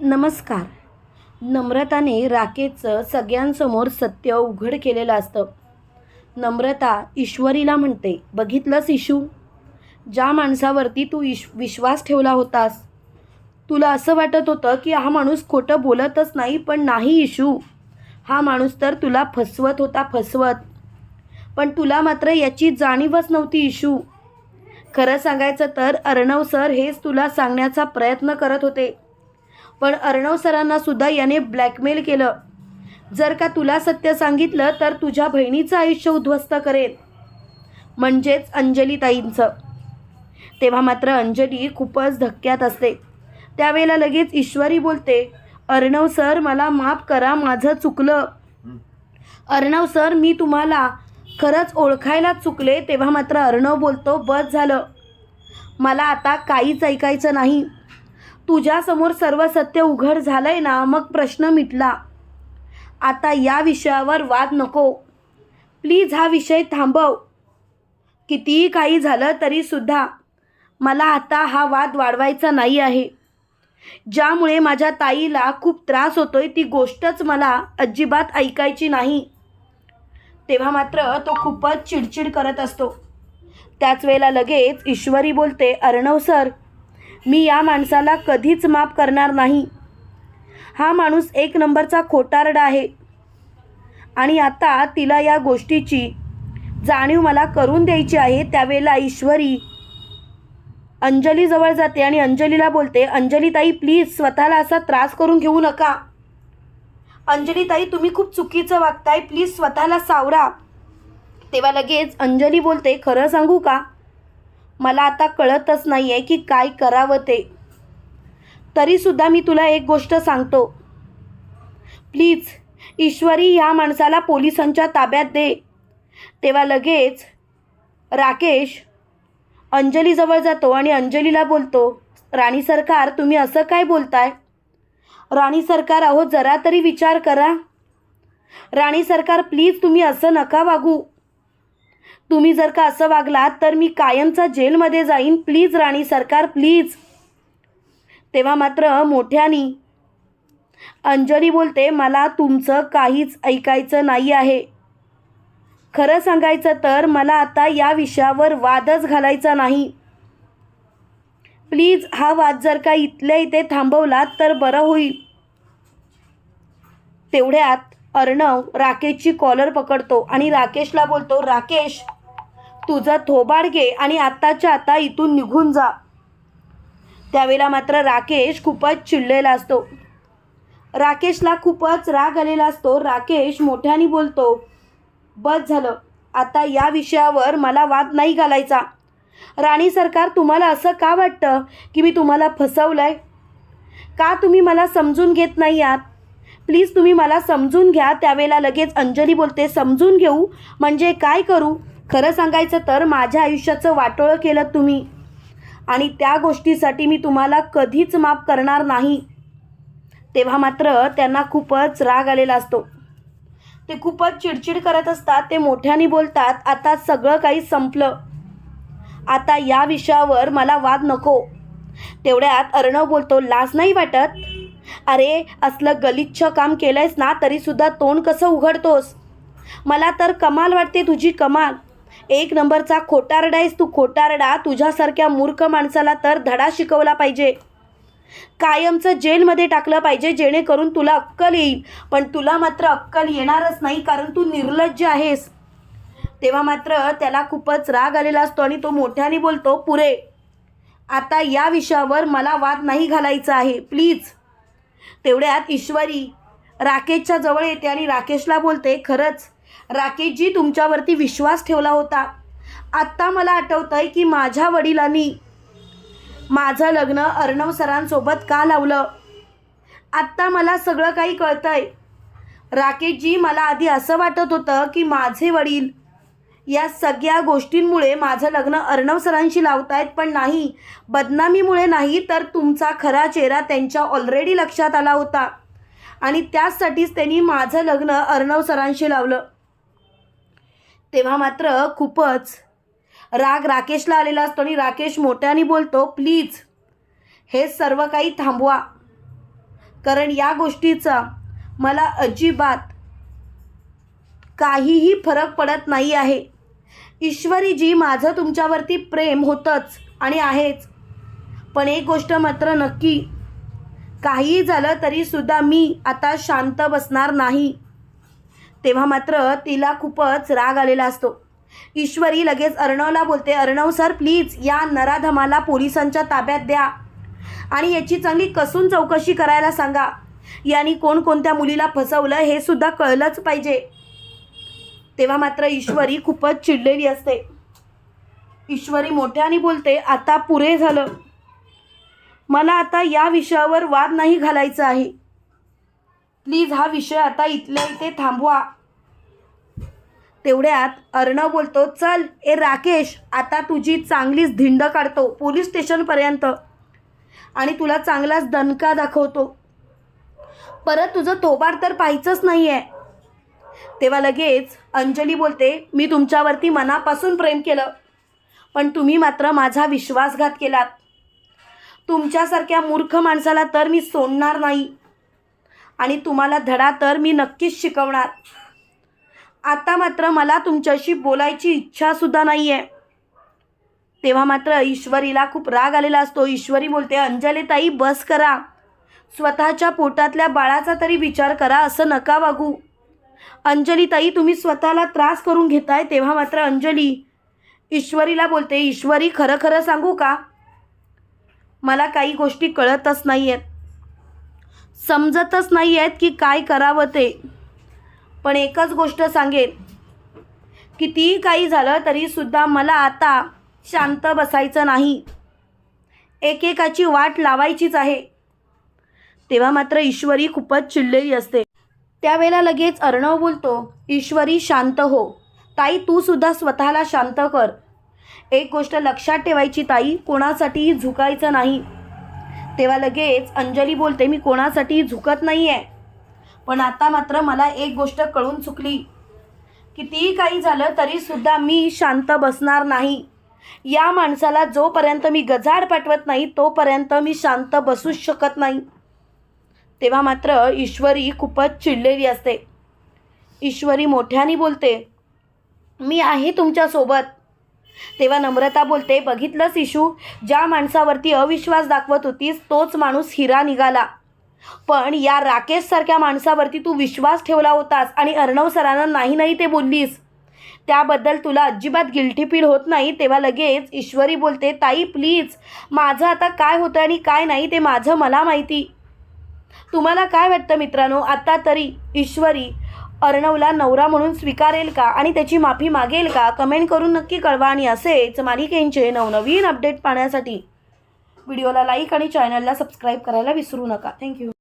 नमस्कार. नम्रताने राकेशचं सगळ्यांसमोर सत्य उघड केलेलं असतं. नम्रता ईश्वरीला म्हणते बघितलंस इशू ज्या माणसावरती तू इश विश्वास ठेवला होतास. तुला असं वाटत होतं की हा माणूस खोटं बोलतच नाही पण नाही इशू हा माणूस तर तुला फसवत होता फसवत. पण तुला मात्र याची जाणीवच नव्हती इशू खरं सांगायचं तर अर्णव सर हेच तुला सांगण्याचा प्रयत्न करत होते. पण अर्णव सरांना सुद्धा याने ब्लॅकमेल केलं. जर का तुला सत्य सांगितलं तर तुझ्या बहिणीचं आयुष्य उद्ध्वस्त करेल म्हणजेच अंजलीताईंचं. तेव्हा मात्र अंजली खूपच धक्क्यात असते. त्यावेळेला लगेच ईश्वरी बोलते अर्णव सर मला माफ करा माझं चुकलं. अर्णव सर मी तुम्हाला खरंच ओळखायला चुकले. तेव्हा मात्र अर्णव बोलतो बस झालं. मला आता काहीच ऐकायचं नाही. तुझ्यासमोर सर्व सत्य उघड झालंय ना मग प्रश्न मिटला. आता या विषयावर वाद नको. प्लीज हा विषय थांबव. कितीही काही झालं तरीसुद्धा मला आता हा वाद वाढवायचा नाही आहे. ज्यामुळे माझ्या ताईला खूप त्रास होतोय ती गोष्टच मला अजिबात ऐकायची नाही. तेव्हा मात्र तो खूपच चिडचिड करत असतो. त्याच वेळेला लगेच ईश्वरी बोलते अर्णव सर मी या माणसाला कधीच माफ करणार नाही. हा माणूस एक नंबरचा खोटारडा आहे. आणि आता तिला या गोष्टीची जाणीव मला करून द्यायची आहे त्यावेळेला ईश्वरी अंजलीजवळ जाते आणि अंजलीला बोलते अंजलीताई प्लीज स्वतःला असा त्रास करून घेऊ नका. अंजलीताई तुम्ही खूप चुकीचं वागताय प्लीज स्वतःला सावरा. तेव्हा लगेच अंजली बोलते खरं सांगू का? मला आता कळतच नाही आहे की काय करावं ते. तरीसुद्धा मी तुला एक गोष्ट सांगतो. प्लीज ईश्वरी ह्या माणसाला पोलिसांच्या ताब्यात दे. तेव्हा लगेच राकेश अंजलीजवळ जातो आणि अंजलीला बोलतो राणी सरकार तुम्ही असं काय बोलताय? राणी सरकार अहो जरा तरी विचार करा. राणी सरकार प्लीज तुम्ही असं नका वागू. तुम्ही जर का असं वागलात तर मी कायमचा जेलमध्ये जाईन. प्लीज राणी सरकार प्लीज. तेव्हा मात्र मोठ्यानी अंजली बोलते मला तुमचं काहीच ऐकायचं नाही आहे. खरं सांगायचं तर मला आता या विषयावर वादच घालायचा नाही. प्लीज हा वाद जर का इथल्या इथे थांबवलात तर बरं होईल. तेवढ्यात अर्णव राकेशची कॉलर पकडतो आणि राकेशला बोलतो राकेश तुझं थोबाड घे आणि आत्ताच्या आता इथून निघून जा. त्यावेळेला मात्र राकेश खूपच चिडलेला असतो. राकेशला खूपच राग आलेला असतो. राकेश मोठ्याने बोलतो बस झालं. आता या विषयावर मला वाद नाही घालायचा. राणी सरकार तुम्हाला असं का वाटतं की मी तुम्हाला फसवलं आहे का तुम्ही मला समजून घेत नाही आहात? प्लीज तुम्ही मला समजून घ्या. त्यावेळेला लगेच अंजली बोलते समजून घेऊ. म्हणजे काय करू? खरं सांगायचं तर माझ्या आयुष्याचं वाटोळं केलं तुम्ही. आणि त्या गोष्टीसाठी मी तुम्हाला कधीच माफ करणार नाही. तेव्हा मात्र त्यांना खूपच राग आलेला असतो. ते खूपच चिडचिड करत असतात ते मोठ्याने बोलतात आता सगळं काही संपलं. आता या विषयावर मला वाद नको. तेवढ्यात अर्णव बोलतो लाज नाही वाटत? अरे असलं गलिच्छ काम केलंयस ना तरीसुद्धा तोंड कसं उघडतोस? मला तर कमाल वाटते तुझी कमाल. एक नंबरचा खोटारडा आहेस तू खोटारडा. तुझ्यासारख्या मूर्ख माणसाला तर धडा शिकवला पाहिजे. कायमचं जेलमध्ये टाकलं पाहिजे जेणेकरून तुला अक्कल येईल. पण तुला मात्र अक्कल येणारच नाही कारण तू निर्लज्ज आहेस. तेव्हा मात्र त्याला खूपच राग आलेला असतो आणि तो मोठ्याने बोलतो पुरे आता या विषयावर मला वाद नाही घालायचा आहे प्लीज. तेवढ्यात ईश्वरी राकेशच्या जवळ येते आणि राकेशला बोलते खरंच राकेशजी तुमच्यावरती विश्वास ठेवला होता. आत्ता मला आठवतं आहे की माझ्या वडिलांनी माझं लग्न अर्णव सरांसोबत का लावलं? आत्ता मला सगळं काही कळतंय. राकेशजी मला आधी असं वाटत होतं की माझे वडील या सगळ्या गोष्टींमुळे माझं लग्न अर्णव सरांशी लावतायत पण नाही. बदनामीमुळे नाही तर तुमचा खरा चेहरा त्यांच्या ऑलरेडी लक्षात आला होता. आणि त्याचसाठीच त्यांनी माझं लग्न अर्णव सरांशी लावलं. तेव्हा मात्र खूपच राग राकेशला आलेला असतो आणि राकेश मोठ्याने बोलतो प्लीज हे सर्व काही थांबवा. कारण या गोष्टीचा मला अजिबात काहीही फरक पडत नाही आहे. ईश्वरीजी माझं तुमच्यावरती प्रेम होतंच आणि आहेच. पण एक गोष्ट मात्र नक्की काहीही झालं तरीसुद्धा मी आता शांत बसणार नाही. तेव्हा मात्र तिला खूपच राग आलेला असतो. ईश्वरी लगेच अर्णवला बोलते अर्णव सर प्लीज या नराधमाला पोलिसांच्या ताब्यात द्या आणि याची चांगली कसून चौकशी करायला सांगा. यांनी कोणकोणत्या मुलीला फसवलं हे सुद्धा कळलंच पाहिजे. तेव्हा मात्र ईश्वरी खूपच चिडलेली असते. ईश्वरी मोठ्याने बोलते आता पुरे झालं. मला आता या विषयावर वाद नाही घालायचा आहे. प्लीज हा विषय आता इथल्या इथे थांबवा. तेवढ्यात अर्णव बोलतो चल ए राकेश आता तुझी चांगलीच धिंड काढतो पोलीस स्टेशनपर्यंत. आणि तुला चांगलाच दणका दाखवतो. परत तुझं तोबार तर पाहायचंच नाही आहे तेव्हा लगेच अंजली बोलते मी तुमच्यावरती मनापासून प्रेम केलं पण तुम्ही मात्र माझा विश्वासघात केलात. तुमच्यासारख्या मूर्ख माणसाला तर मी सोडणार नाही. आणि तुम्हाला धडा तर मी नक्कीच शिकवणार. आता मात्र मला तुमच्याशी बोलायची इच्छासुद्धा नाही आहे तेव्हा मात्र ईश्वरीला खूप राग आलेला असतो. ईश्वरी बोलते अंजलीताई बस करा. स्वतःच्या पोटातल्या बाळाचा तरी विचार करा असं नका वागू. अंजलीताई तुम्ही स्वतःला त्रास करून घेताय तेव्हा मात्र अंजली ईश्वरीला बोलते ईश्वरी खरं खरं सांगू का? मला काही गोष्टी कळतच नाही आहेत समजतच नाही आहेत की काय करावं ते. पण एकच गोष्ट सांगेन कितीही काही झालं तरीसुद्धा मला आता शांत बसायचं नाही. एकेकाची वाट लावायचीच आहे. तेव्हा मात्र ईश्वरी खूपच चिडलेली असते. त्यावेळेला लगेच अर्णव बोलतो ईश्वरी शांत हो. ताई तू सुद्धा स्वतःला शांत कर. एक गोष्ट लक्षात ठेवायची ताई कोणासाठीही झुकायचं नाही. तेव्हा लगेच अंजली बोलते मी कोणासाठी झुकत नाही आहे पण आता मात्र मला एक गोष्ट कळून चुकली. कितीही काही झालं तरीसुद्धा मी शांत बसणार नाही. या माणसाला जोपर्यंत मी गजाड पाठवत नाही तोपर्यंत मी शांत बसूच शकत नाही. तेव्हा मात्र ईश्वरी खूपच चिडलेली असते. ईश्वरी मोठ्याने बोलते मी आहे तुमच्यासोबत. तेव्हा नम्रता बोलते बघितलंच इशू ज्या माणसावरती अविश्वास दाखवत होतीस तोच माणूस हिरा निघाला. पण या राकेशसारख्या माणसावरती तू विश्वास ठेवला होतास आणि अर्णव सरांना नाही नाही ते बोललीस. त्याबद्दल तुला अजिबात गिल्टी फील होत नाही. तेव्हा लगेच ईश्वरी बोलते ताई प्लीज माझं आता काय होतं आणि काय नाही ते माझं मला माहिती. तुम्हाला काय वाटतं मित्रांनो? आता तरी ईश्वरी अर्णवला नवरा म्हणून स्वीकारेल का आणि त्याची माफी मागेल का? कमेंट करून नक्की कळवा आणि असेच मालिकेंचे नवनवीन अपडेट पाहण्यासाठी. व्हिडिओला लाईक आणि चॅनलला सबस्क्राईब करायला विसरू नका. थँक्यू